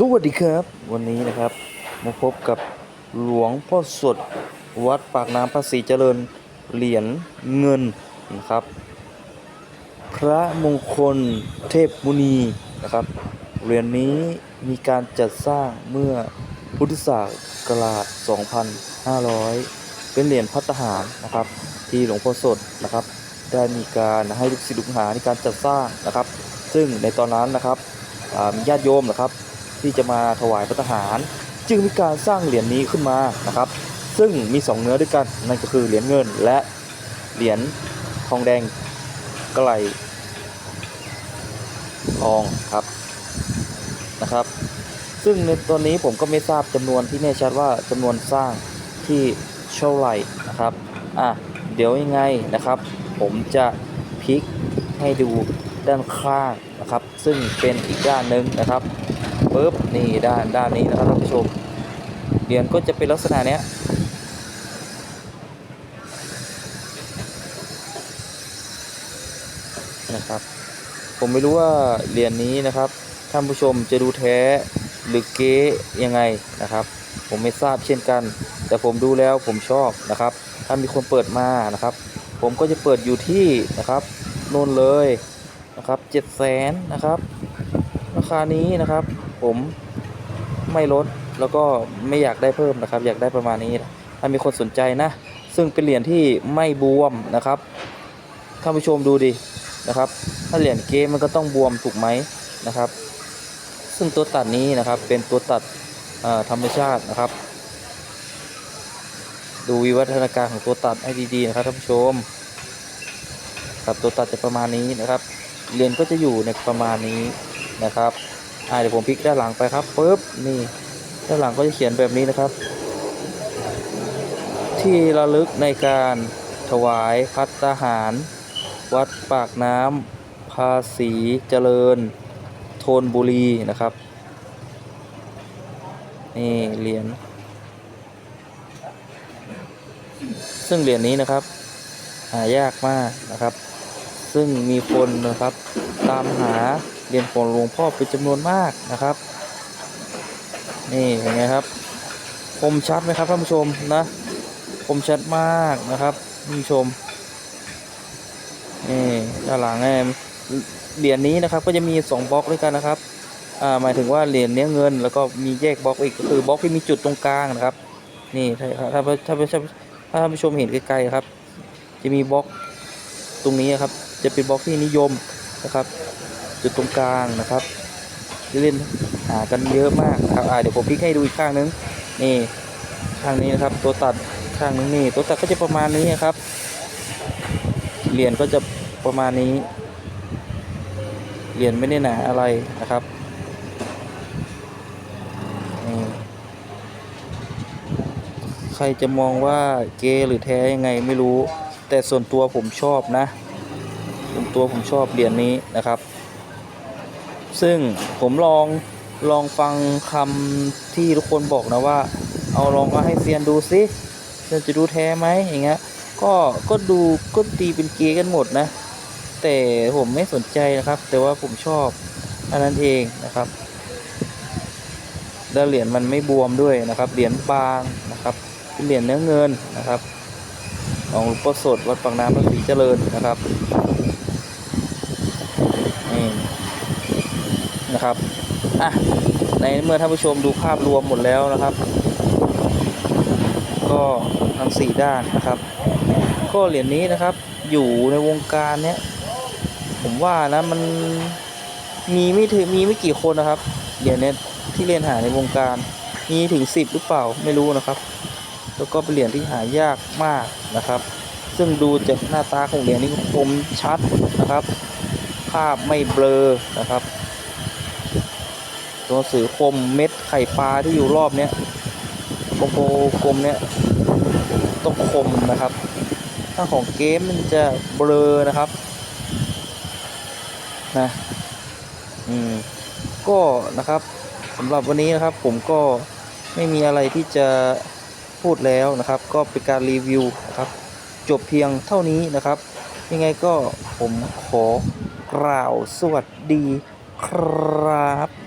สวัสดีครับ วันนี้นะครับมาพบกับหลวงพ่อสดวัดปากน้ำภาษีเจริญเหรียญเงินนะครับ พระมงคลเทพมุนีนะครับเหรียญนี้มีการจัดสร้างเมื่อพุทธศักราช 2500 เป็นเหรียญพัฒหารนะครับ ที่หลวงพ่อสดนะครับ ได้มีการให้ลูกศิษย์ลูกหาในการจัดสร้างนะครับ ซึ่งในตอนนั้นนะครับมีญาติโยมนะครับ ที่จะมาถวายพระทหาร จึงมีการสร้างเหรียญนี้ขึ้นมานะครับ ซึ่งมีสองเนื้อด้วยกันนั่นก็คือเหรียญเงินและเหรียญทองแดงไกลทองครับนะครับ ซึ่งในตอนนี้ผมก็ไม่ทราบจำนวนที่แน่ชัดว่าจำนวนสร้างที่เท่าไหร่นะครับอะเดี๋ยวยังไงนะครับ ผมจะพลิกให้ดูด้านข้างนะครับ ซึ่งเป็นอีกด้านหนึ่งนะครับ ปุ๊บนี่ด้านด้านนี้นะครับท่านผู้ชมเหรียญก็จะเป็นลักษณะเนี้ยนะครับ ผมไม่รู้ว่าเหรียญนี้นะครับท่านผู้ชมจะดูแท้หรือเก๊ยังไงนะครับ ผมไม่ทราบเช่นกัน แต่ผมดูแล้วผมชอบนะครับ ถ้ามีคนเปิดมานะครับ ผมก็จะเปิดอยู่ที่นะครับโน่นเลยนะครับเจ็ดแสนนะครับ ราคานี้นะครับ ผมไม่ลดแล้วก็ไม่อยากได้เพิ่มนะครับ อยากได้ประมาณนี้ถ้ามีคนสนใจนะ ซึ่งเป็นเหรียญที่ไม่บวมนะครับท่านผู้ชมดูดินะครับ ถ้าเหรียญเกมมันก็ต้องบวมถูกไหมนะครับ ซึ่งตัวตัดนี้นะครับเป็นตัวตัดธรรมชาตินะครับ ดูวิวัฒนาการของตัวตัดให้ดีๆนะครับท่านผู้ชมครับตัวตัดจะประมาณนี้นะครับเหรียญก็จะอยู่ในประมาณนี้นะครับ อ่าเดี๋ยวผมพลิกด้านหลังไปครับปุ๊บนี่ด้านหลังก็จะเขียนแบบนี้นะครับ ที่ระลึกในการถวายพัตตาหาร วัดปากน้ำภาษีเจริญโทนบุรีนะครับ นี่เหรียญซึ่งเหรียญนี้นะครับ หายากมากนะครับ ซึ่งมีคนนะครับตามหา เหรียญของหลวงพ่อเป็นจำนวนมากนะครับ นี่เห็นไหมครับ คมชัดไหมครับท่านผู้ชมนะ คมชัดมากนะครับท่านผู้ชมนี่ด้านหลังเนี่ยเหรียญนี้นะครับก็จะมีสองบล็อกด้วยกันนะครับอ่าหมายถึงว่าเหรียญเนี้ยเงิน แล้วก็มีแยกบล็อกอีกก็คือบล็อกที่มีจุดตรงกลางนะครับ นี่ถ้าถ้าถ้าถ้าถ้าถ้าท่านผู้ชมเห็นไกลๆครับ จะมีบล็อกตรงนี้ครับ จะเป็นบล็อกที่นิยมนะครับ จุดตรงกลางนะครับเล่นหากันเยอะมากนะครับเดี๋ยวผมพลิกให้ดูอีกข้างนึงนี่ข้างนี้นะครับ ตัวตัดข้างนึงนี่ตัวตัดก็จะประมาณนี้ครับเหรียญก็จะประมาณนี้เหรียญไม่ได้หนาอะไรนะครับใครจะมองว่าเกหรือแท้ยังไงไม่รู้ แต่ส่วนตัวผมชอบนะ ส่วนตัวผมชอบเหรียญนี้นะครับ ซึ่งผมลองลองฟังคำที่ทุกคนบอกนะว่า เอาลองมาให้เซียนดูสิเซียนจะดูแท้ไหมอย่างเงี้ยก็ก็ดูก็ตีเป็นเกย์กันหมดนะ แต่ผมไม่สนใจนะครับ แต่ว่าผมชอบอันนั้นเองนะครับแล้วเหรียญมันไม่บวมด้วยนะครับ เหรียญบางนะครับเป็นเหรียญเนื้อเงินนะครับ ของหลวงพ่อสดวัดปากน้ำพระศรีเจริญนะครับ นะครับอะในเมื่อท่านผู้ชมดูภาพรวมหมดแล้วนะครับ ก็ทั้งสี่ด้านนะครับ ก็เหรียญนี้นะครับ อยู่ในวงการเนี้ยผมว่านะมันมีไม่ถึงมีไม่กี่คนนะครับเหรียญเนี้ยที่เรียนหาในวงการมีถึงสิบหรือเปล่าไม่รู้นะครับแล้วก็เป็นเหรียญที่หายากมากนะครับ ซึ่งดูจากหน้าตาของเหรียญนี้คมชัดนะครับ ภาพไม่เบลอนะครับ ตัวสือคมเม็ดไข่ปลาที่อยู่รอบเนี้ยโกโกลมเนี้ยต้องคมนะครับ ถ้าของเกมมันจะเบลอนะครับนะอืมก็นะครับสำหรับวันนี้นะครับผมก็ไม่มีอะไรที่จะพูดแล้วนะครับ ก็เป็นการรีวิวนะครับ จบเพียงเท่านี้นะครับ ยังไงก็ผมขอกล่าวสวัสดีครับ